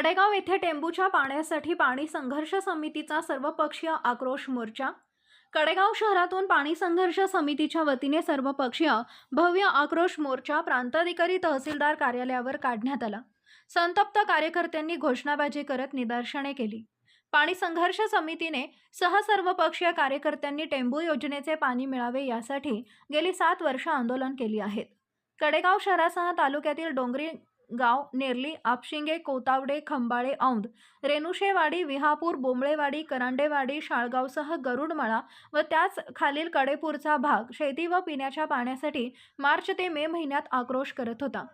कडेगाव येथे टेंबूच्या पाण्यासाठी पाणी संघर्ष समितीचा सर्वपक्षीय आक्रोश मोर्चा. कडेगाव शहरातून पाणी संघर्ष समितीच्या वतीने सर्वपक्षीय भव्य आक्रोश मोर्चा प्रांताधिकारी तहसीलदार कार्यालयावर काढण्यात आला. संतप्त कार्यकर्त्यांनी घोषणाबाजी करत निदर्शने केली. पाणी संघर्ष समितीने सह सर्वपक्षीय कार्यकर्त्यांनी टेंबू योजनेचे पाणी मिळावे यासाठी गेली सात वर्ष आंदोलन केली आहेत. कडेगाव शहरासह तालुक्यातील डोंगरी गाव नेरली आपशिंगे कोतावडे खंबाळे औंध रेणुशेवाडी विहापूर बोंबळेवाडी करांडेवाडी शाळगावसह गरुडमळा व त्याच खालील कडेपूरचा भाग शेती व पिण्याच्या पाण्यासाठी मार्च ते मे महिन्यात आक्रोश करत होता.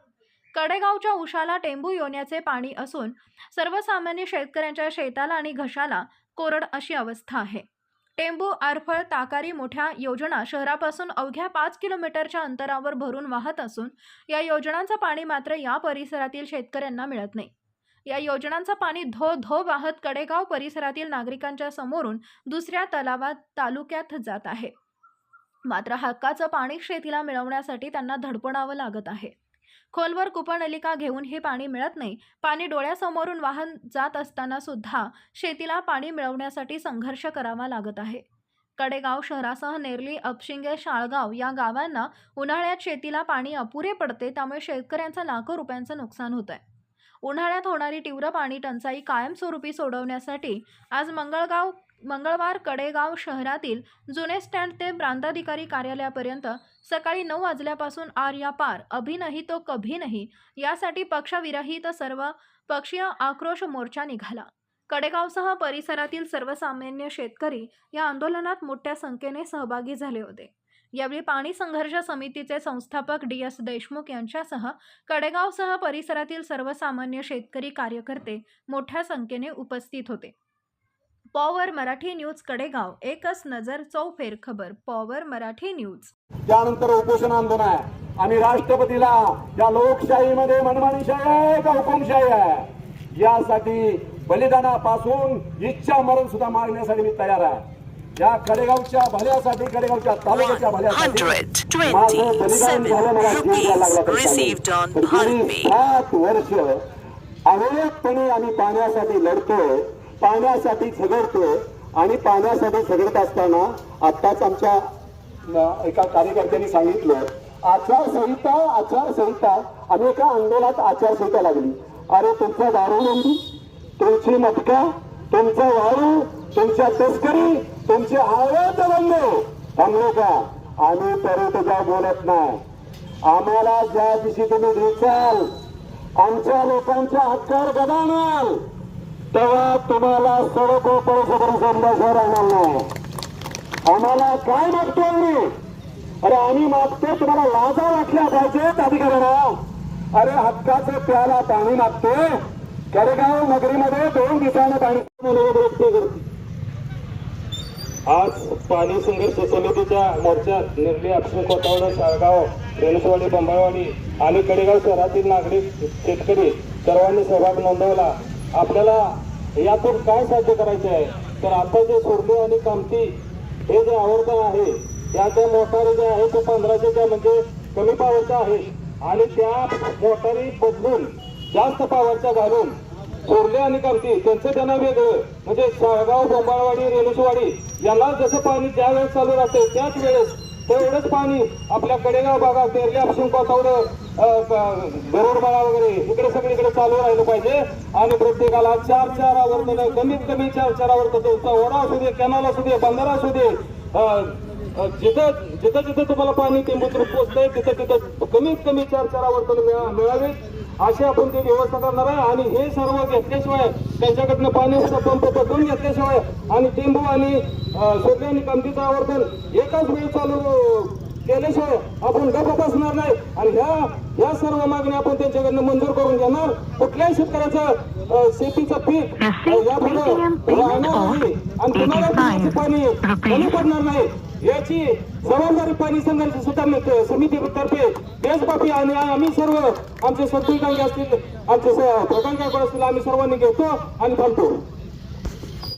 कडेगावच्या उशाला टेंबू योन्याचे पाणी असून सर्वसामान्य शेतकऱ्यांच्या शेताला आणि घशाला कोरड अशी अवस्था आहे. टेंबू आरफळ ताकारी मोठ्या योजना शहरापासून अवघ्या पाच किलोमीटरच्या अंतरावर भरून वाहत असून या योजनांचं पाणी मात्र या परिसरातील शेतकऱ्यांना मिळत नाही. या योजनांचं पाणी धो धो वाहत कडेगाव परिसरातील नागरिकांच्या समोरून दुसऱ्या तलावात तालुक्यात जात आहे. मात्र हक्काचं पाणी शेतीला मिळवण्यासाठी त्यांना धडपडावं लागत आहे. खोलवर कुपनलिका घेऊन हे पाणी मिळत नाही. पाणी डोळ्यासमोरून वाहन जात असताना सुद्धा शेतीला पाणी मिळवण्यासाठी संघर्ष करावा लागत आहे. कडेगाव शहरासह नेरली अपशिंगे शाळगाव या गावांना उन्हाळ्यात शेतीला पाणी अपुरे पडते त्यामुळे शेतकऱ्यांचं लाखो रुपयांचं नुकसान होत आहे उन्हाळ्यात होणारी तीव्र पाणी टंचाई कायमस्वरूपी सोडवण्यासाठी आज मंगळगाव मंगळवार कडेगाव शहरातील जुने स्टँड ते प्रांताधिकारी कार्यालयापर्यंत सकाळी नऊ वाजल्यापासून आर या पार अभी नाही तो कभी नाही यासाठी पक्षविरहित सर्व पक्षीय आक्रोश मोर्चा निघाला. कडेगावसह परिसरातील सर्वसामान्य शेतकरी या आंदोलनात मोठ्या संख्येने सहभागी झाले होते. यावेळी पाणी संघर्ष समितीचे संस्थापक डी एस देशमुख यांच्यासह कडेगावसह परिसरातील सर्वसामान्य शेतकरी कार्यकर्ते मोठ्या संख्येने उपस्थित होते. पॉवर मराठी न्यूज कडेगाव एकच नजर चौफेर खबर पॉवर मराठी न्यूज. त्यानंतर उपोषण आंदोलन आहे. आणि राष्ट्रपतीला या लोकशाहीमध्ये मनमानीशाही आहे का हुकुमशाही आहे? यासाठी बलिदानापासून इच्छा मरण सुद्धा मागण्यासाठी मी तयार आहे. या कडेगावच्या भल्यासाठी कडेगावच्या तालुक्याच्या भल्यासाठी 127 माझं बलिदान झालं मला जीव द्यायला लागला तरी चालेल. received on पण गेली Bharti. सात वर्ष अविरतपणे आम्ही पाण्यासाठी लढतोय. पाण्यासाठी झगडतोय आणि पाण्यासाठी झगडत असताना आत्ताच आमच्या एका कार्यकर्त्यांनी सांगितलं आचारसंहिता आचारसंहिता. आम्ही एका आंदोलनात आचारसंहिता लागली. अरे तुमचा दारूबंदी तुमची मटका तुमचा वारू तुमच्या तस्करी तुमचे आवाज बंद थांबलो का आम्ही तरी तुझ्या बोलत नाही. आम्हाला ज्या दिवशी तुम्ही दिसाल आमच्या लोकांच्या हक्कावर गदानाल तेव्हा तुम्हाला सडक परिसर संदेशावर राहणार नाही आम्हाला. काय मागतो आम्ही? अरे आम्ही मागतो तुम्हाला लाजा वाटल्या पाहिजेत अधिकाऱ्यांना अरे हक्काचे प्याला पाणी मागते कडेगाव नगरीमध्ये दोन दिवसानं पाणी आज पाणी संघर्ष समितीच्या मोर्चात निर्ली अक्षय कोतावडे शाळगाव रेणुसवाडी बंबाळवाडी आणि कडेगाव शहरातील नागरिक शेतकरी सर्वांनी सहभाग नोंदवला. आपल्याला यातून काय साध्य करायचे आहे? तर आता जे सोडले आणि कामती हे जे आवर्तन आहे त्या ज्या मोटारी ज्या आहेत ते पंधराशेच्या म्हणजे कमी पावरच्या आहेत आणि त्या मोटारी बदलून जास्त पावरच्या घालून चोरले आणि कामती त्यांचं त्यांना वेगळं. म्हणजे शाळगाव बोंबाळवाडी रेणुसवाडी यांना जसं पाणी ज्या वेळेस चालू राहते त्याच वेळेस तेवढंच पाणी आपल्या कडेगाव भागात तेरल्या पासून कोतावडं गरुडमाळा वगैरे इकडे सगळीकडे चालू राहिलं पाहिजे. आणि प्रत्येकाला चार चार कमीत कमी चार चार आवर्तन ओढा असू दे कॅनल असू दे बंधारा असू दे जिथं जिथं जिथं तुम्हाला पाणी टेंबूतून पोचतंय तिथं तिथं कमीत कमी चार चार आवर्तन मिळा- अशी आपण ती व्यवस्था करणार आहे. आणि हे सर्व घेतल्याशिवाय त्यांच्याकडनं पाण्याचा पंप बदलून घेतल्याशिवाय आणि टेंबू आणि सोपे आणि कमतीचं आवर्तन एकाच वेळी चालू केल्याशिवाय आपण गप्प बसणार नाही. आणि ह्या ह्या सर्व मागण्या आपण त्यांच्याकडनं मंजूर करून घेणार. कुठल्याही शेतकऱ्याचं शेतीचं पीक यापुढे राहणार नाही. आणि तुम्हाला पिण्याचं पाणी कमी पडणार नाही. याची जबाबदारी पाणी संघर्ष सुधारणा समितीतर्फे देशव्यापी आणि आम्ही सर्व आमचे सत्तूर असतील आमचे प्रधान असतील आम्ही सर्वांनी घेतो आणि थांबतो.